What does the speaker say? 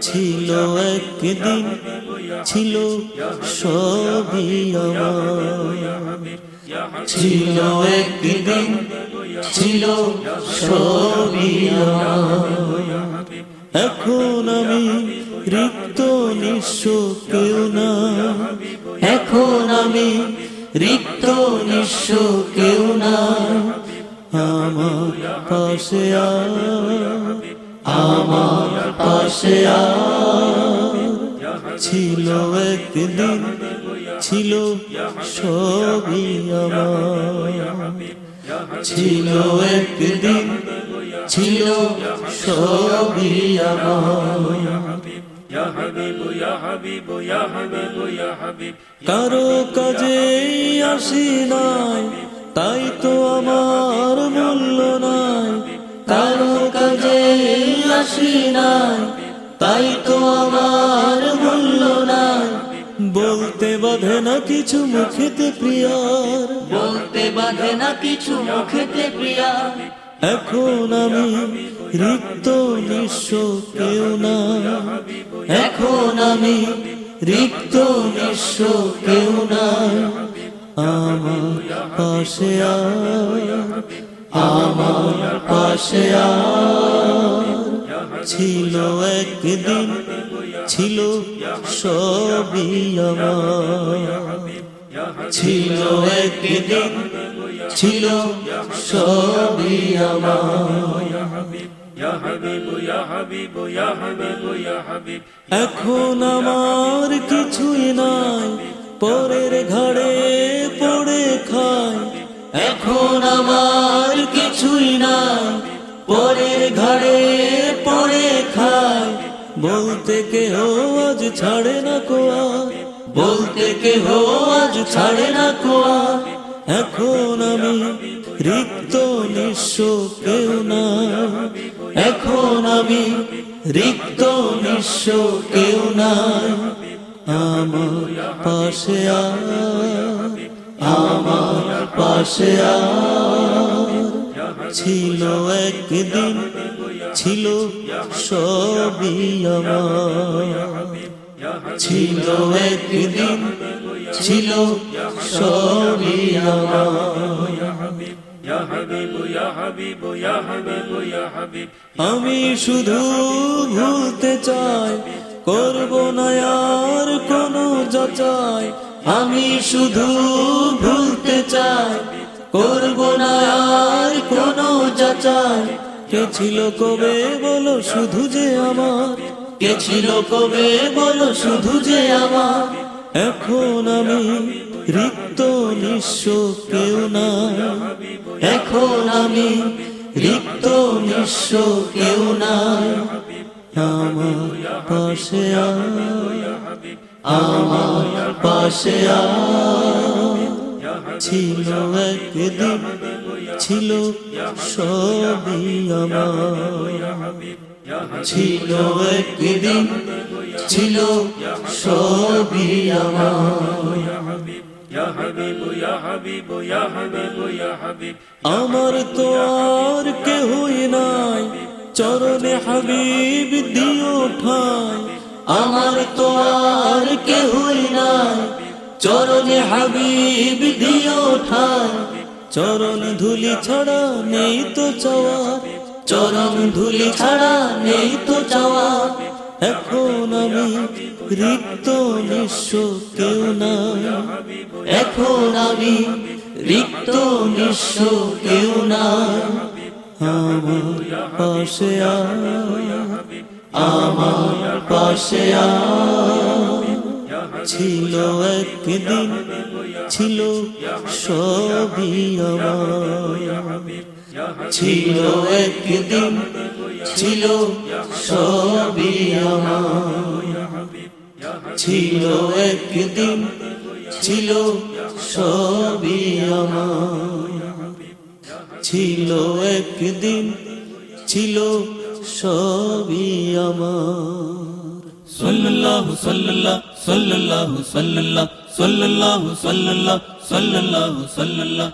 ছিল একদিন ছিল সবই ছিল একদিন ছিল সবই এখন আমি রিক্ত নিঃস্ব কেউ না। এখন আমি রিক্ত নিঃস্ব কেউ না। আমার পাশে আমার পাশে ছিল একদিন, ছিল সবই আমার। ছিল একদিন, ছিল সবই আমার। কারও কাজে আসি নাই তাই তো আমার মূল্য নাই কারও কাজে আসি নাই। তাই তো আমার মূল্য নাই। বলতে বাধে না কিছু মুখেতে প্রিয়ার। বলতে বাধে না কিছু মুখেতে প্রিয়া এখন আমি রিক্ত নিঃস্ব কেউ না। এখন আমি রিক্ত নিঃস্ব কেউ না। পাশে আমার পাশে ছিল একদিন, ছিল সবই ছিল একদিন, ছিল সবই এখন আমার কিছুই নাই, পরের খাই এখন আমার কিছুই না। পরের ঘাড়ে পড়ে খায়। বলতে কেহ আজ ছাড়ে না কোয়ার বলতে কেহ আজ ছাড়ে না কোয়ার এখন আমি রিক্ত, নিঃস্ব কেউ না। এখন আমি রিক্ত, নিঃস্ব কেউ না। আমার পাশে আর আমার পাশে ছিল একদিন, ছিল সবই ছিল একদিন, ছিল সবই আমি শুধু ভুলতে চাই, করব না আর কোনো যাচাই। আমি শুধু ভুলতে চাই, করব না আর কোনো যাচাই। কে ছিল কবে বলো শুধু যে আমার? কে ছিল কবে বলো শুধু যে আমার? এখন আমি রিক্ত, নিঃস্ব কেউ না এখন আমি রিক্ত, নিঃস্ব কেউ না আমার পাশে আর আমার পাশে ছিল একদিন, ছিল সবই আমার। ছিল একদিন, ছিল সবই আমার। আমার তো আর কেহই নাই, চরণে হাবিব দিও ঠাই। আমার তো আর কেহই নাই। চরণে হাবিব দিও ঠাই। চরণ ধুলি ছাড়া নেই তো চাওয়ার চরণ ধুলি ছাড়া নেই তো চাওয়া। এখন আমি রিক্ত নিঃস্ব কেউ না এখন আমি রিক্ত নিঃস্ব কেউ না আমার পাশে আর আমার পাশে ছিল একদিন, ছিল সবই আমার। ছিল একদিন, ছিল সবই আমার। ছিল একদিন, ছিল সবই আমার। ছিল একদিন, ছিল সবই আমার। সাল্লাল্লাহু সাল্লাল্লাহ সাল্লাল্লাহু সাল্লাল্লাহ সাল্লাল্লাহু সাল্লাল্লাহ সাল্লাল্লাহু সাল্লাল্লাহ।